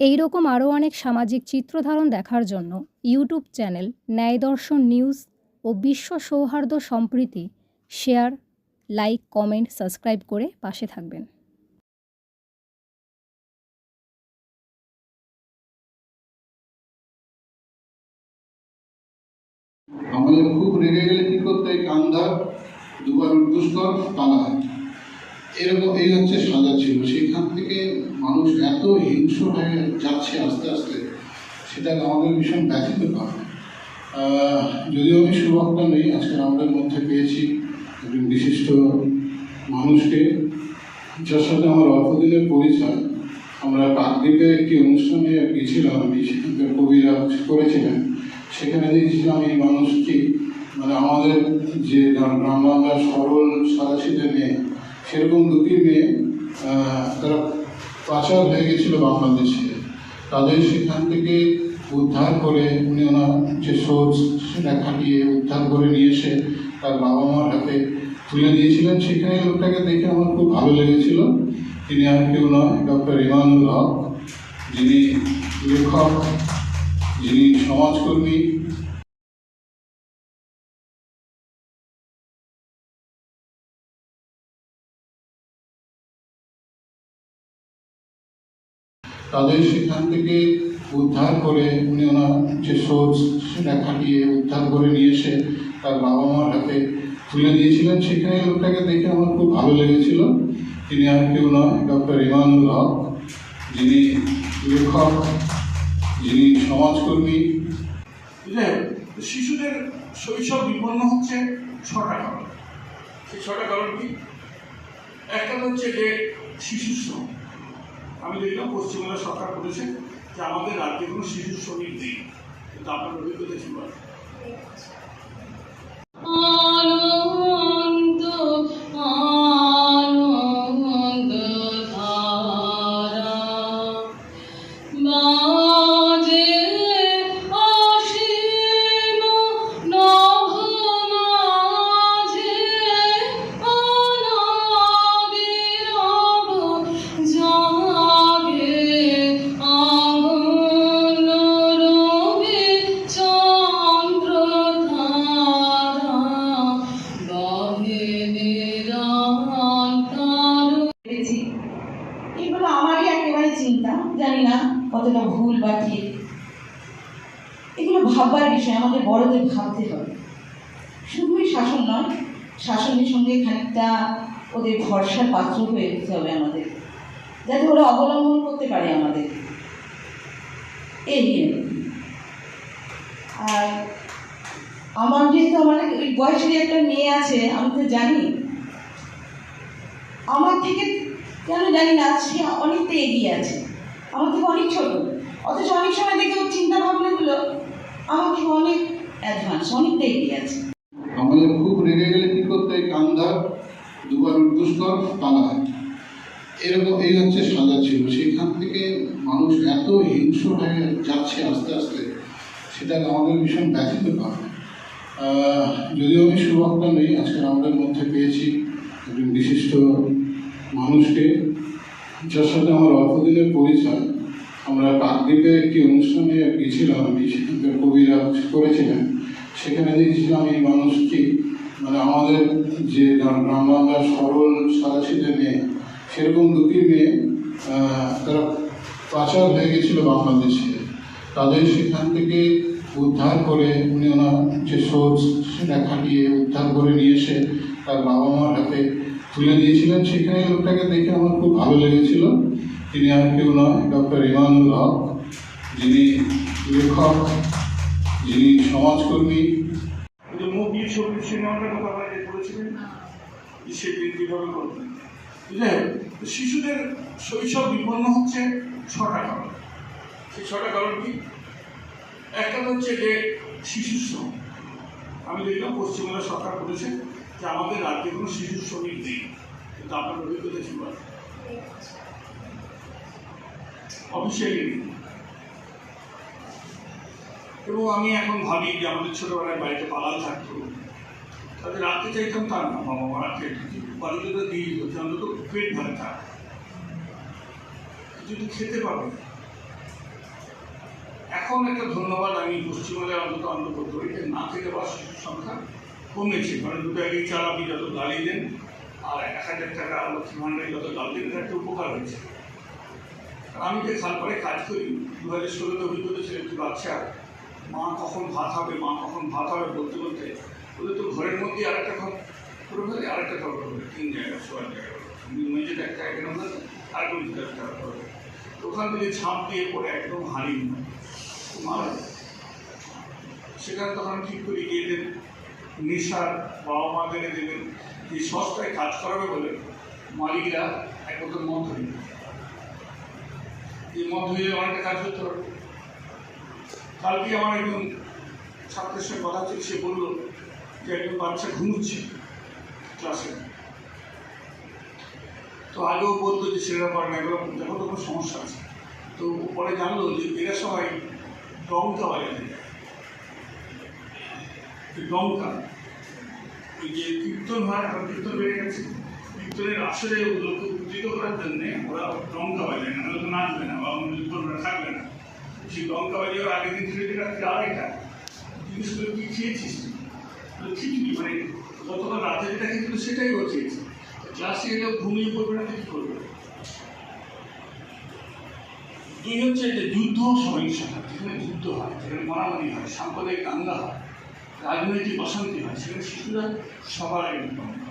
এই রকম আরও অনেক সামাজিক চিত্রধারণ দেখার জন্য ইউটিউব চ্যানেল ন্যায় দর্শন নিউজ ও বিশ্ব সৌহার্দ্য সম্প্রীতি শেয়ার, লাইক, কমেন্ট, সাবস্ক্রাইব করে পাশে থাকবেন। আমাদের খুব রেগে গেলে কি করতে হয়? কান্ধার দুবার উদ্দুষ্কর পালা এরকম এই হচ্ছে সাজা ছিল। সেখান থেকে মানুষ এত হিংস্র হয়ে যাচ্ছে আস্তে আস্তে সেটাকে আমাদের ভীষণ ব্যথিত করে যদিও আমি সুভক্তা নেই, আজকে আমাদের মধ্যে পেয়েছি একজন বিশিষ্ট মানুষকে, যার সাথে আমার অল্প দিনের পরিচয়। আমরা কাকদ্বীপে একটি অনুষ্ঠানে গিয়েছিলাম, আমি সেখানকার কবিরা করেছিলেন। সেখানে দেখেছিলাম এই মানুষটি মানে আমাদের যে গ্রাম বাংলার সরল সাদাসিধে মেয়ে, সেরকম দুটি মেয়ে তারা পাচার হয়ে গেছিল বাংলাদেশে তাদের সেখান থেকে উদ্ধার করে উনি ওনার যে সোর্স সেটা খাটিয়ে উদ্ধার করে নিয়ে এসে তার বাবা মার হাতে তুলে দিয়েছিলেন। সেখানে লোকটাকে দেখে আমার খুব ভালো লেগেছিল। তিনি আর কেউ নয় ডক্টর ইমানুল হক। যিনি লেখক, যিনি সমাজকর্মী তাদের সেখান থেকে উদ্ধার করে উনি ওনার যে সোর্স সেটা খাটিয়ে উদ্ধার করে নিয়ে এসে তার বাবা মার হাতে তুলে দিয়েছিলেন। সেখানে লোকটাকে দেখে আমার খুব ভালো লেগেছিল। তিনি আর কেউ নয়, ডক্টর ইমানুল হক। যিনি লেখক, যিনি সমাজকর্মী। বুঝলে শিশুদের শৈশব বিপন্ন হচ্ছে ছটা কারণ। সেই ছটা কারণ কি? একটা হচ্ছে যে শিশু শ্রম আমি দেখলাম পশ্চিমবঙ্গ সরকার বলেছে যে আমাদের রাজ্যে কোনো শিশু শ্রমিক নেই। কিন্তু আপনার অভিজ্ঞতা ছিল না কতটা ভুল বা ঠিক। এগুলো ভাববার বিষয়, আমাদের বড়দের ভাবতে হবে। শুধুই শাসন নয়, শাসনের সঙ্গে খানিকটা ওদের ভরসার পাত্র হয়ে উঠতে হবে আমাদের, যাতে ওরা অবলম্বন করতে পারে আমাদের। এগিয়ে আর আমার যেহেতু আমার ওই বয়সেরই একটা মেয়ে আছে, আমি তো জানি। আমার থেকে কেন জানি না, সে অনেকটা এগিয়ে আছে। আমার থেকে অনেক ছোট। অথচ অনেক সময় দেখে ওর চিন্তা ভাবনাগুলো আমার থেকে অনেক অ্যাডভান্স অনেকটা এগিয়ে আছে। আমাদের খুব রেগে গেলে কি করতে কান্ধার দুবার উদ্দুষ্কর পালা এরকম এই হচ্ছে সাজা ছিল। সেখান থেকে মানুষ এত হিংস্র হয়ে যাচ্ছে আস্তে আস্তে সেটাকে আমাদের ভীষণ ব্যথিত করে। যদিও আমি সুভক্তা নেই, আজকে আমাদের মধ্যে পেয়েছি একজন বিশিষ্ট মানুষকে। যার সাথে আমার অল্প দিনের পরিচয়, আমরা কাকদ্বীপে একটি অনুষ্ঠানে গিয়েছিলাম, আমি সেখানকার কবিরা করেছিলেন। সেখানে দেখেছিলাম এই মানুষটি মানে আমাদের যে গ্রাম গ্রাম বাংলার সরল সাদাসিধে মেয়ে, সেরকম দুটি মেয়ে তারা পাচার হয়ে গেছিল বাংলাদেশে। তাদের সেখান থেকে উদ্ধার করে উনি ওনার যে সোর্স সেটা খাটিয়ে উদ্ধার করে নিয়ে এসে তার বাবা মার হাতে তুলে দিয়েছিলেন। সেখানে লোকটাকে দেখে আমার খুব ভালো লেগেছিল। তিনি আর কেউ নয় ডক্টর ইমানুল হক। যিনি লেখক যিনি সমাজকর্মী। শিশুদের শৈশব বিপন্ন হচ্ছে ছটা কারণ। সেই ছটা কারণ কি? একটা হচ্ছে যে শিশু শ্রম আমি দেখলাম পশ্চিমবঙ্গ সরকার বলেছে যে আমাদের রাজ্যে কোনো শিশু শ্রমিক নেই, কিন্তু আপনার অভিজ্ঞতা ছিল। অফিসিয়ালি এবং আমি এখন ভাবি যে আমাদের ছোটবেলায় বাড়িতে পালাল থাকতো। তাদের রাখতে চাইতাম তার না, বাবা মা রাখতে বাড়িতে তো দিয়ে দিত অন্তত পেট ভরে থাক। যদি খেতে পাবে এখন একটা ধন্যবাদ আমি পশ্চিমবঙ্গের অন্তত অন্তর্গত না খেতে পাওয়া শিশুর সংখ্যা কমেছে। মানে দুটো একই চাল আপনি যত গালি দেন আর এক হাজার টাকা লক্ষ্মী ভাণ্ডারে যত গাল দেন এটা একটা উপকার হয়েছে। আর আমি যে খালপাড়ে কাজ করি দু হাজার ষোলোতে অভিজ্ঞতা ছিল একটি বাচ্চা। মা কখন ভাত হবে মা কখন ভাত হবে বলতে বলতে ওদের তো ঘরের মধ্যে আরেকটা ঘর করে ফেলে আরেকটা ঘর করে ফেলে, তিন জায়গা শোয়ার জায়গা মেঝেতে একটা এখানে হলে আর কোনো একটা করে ওখান থেকে ছাপ দিয়ে পড়ে একদম হারিয়ে মারা। সেখানে তখন ঠিক করি যে এদের নেশার বাবা মা দেনে দেবেন এই সস্তায় কাজ করাবে বলে মালিকরা একমাত্র মদ ধরে এই মদ হয়ে অনেকটা কাজ করতে পারবে কালকে আমার একজন ছাত্রের সঙ্গে কথা হচ্ছে সে বলল যে একজন বাচ্চা ঘুমুচ্ছে ক্লাসে। তো আগেও বলতো যে ছেলেরা পারে না, এগুলো দেখো তো কোনো সমস্যা আছে। তো পরে জানলো যে এরা সবাই ডঙ্কা বাজাতে যায়। ডঙ্কা ওই যে কীর্তন হয় এখন কীর্তন বেড়ে গেছে। কীর্তনের আসরে ওগুলোকে উত্তেজিত করার জন্যে ওরা ডঙ্কা বাজায় না ওরা তো নাচবে না বা কীর্তনরা থাকবে না। সেই ডঙ্কা বাজিয়ে ওরা আগের দিন ছেড়ে দিয়ে আড়াইটা জিনিসগুলো খেয়েছিস তুই? বলে, খিচুড়ি মানে গতকাল রাতে যেটা খেয়েছিল সেটাই ও খেয়েছে। ক্লাসে এলেও ঘুমিয়ে পড়বে না তো কি করবে দুই হচ্ছে যে যুদ্ধ সহিংসতা। যেখানে যুদ্ধ হয় যেখানে মারামারি হয় সাম্প্রদায়িক দাঙ্গা হয়। রাজনৈতিক অশান্তি হয় সেখানে শিশুরা সবার বিপন্ন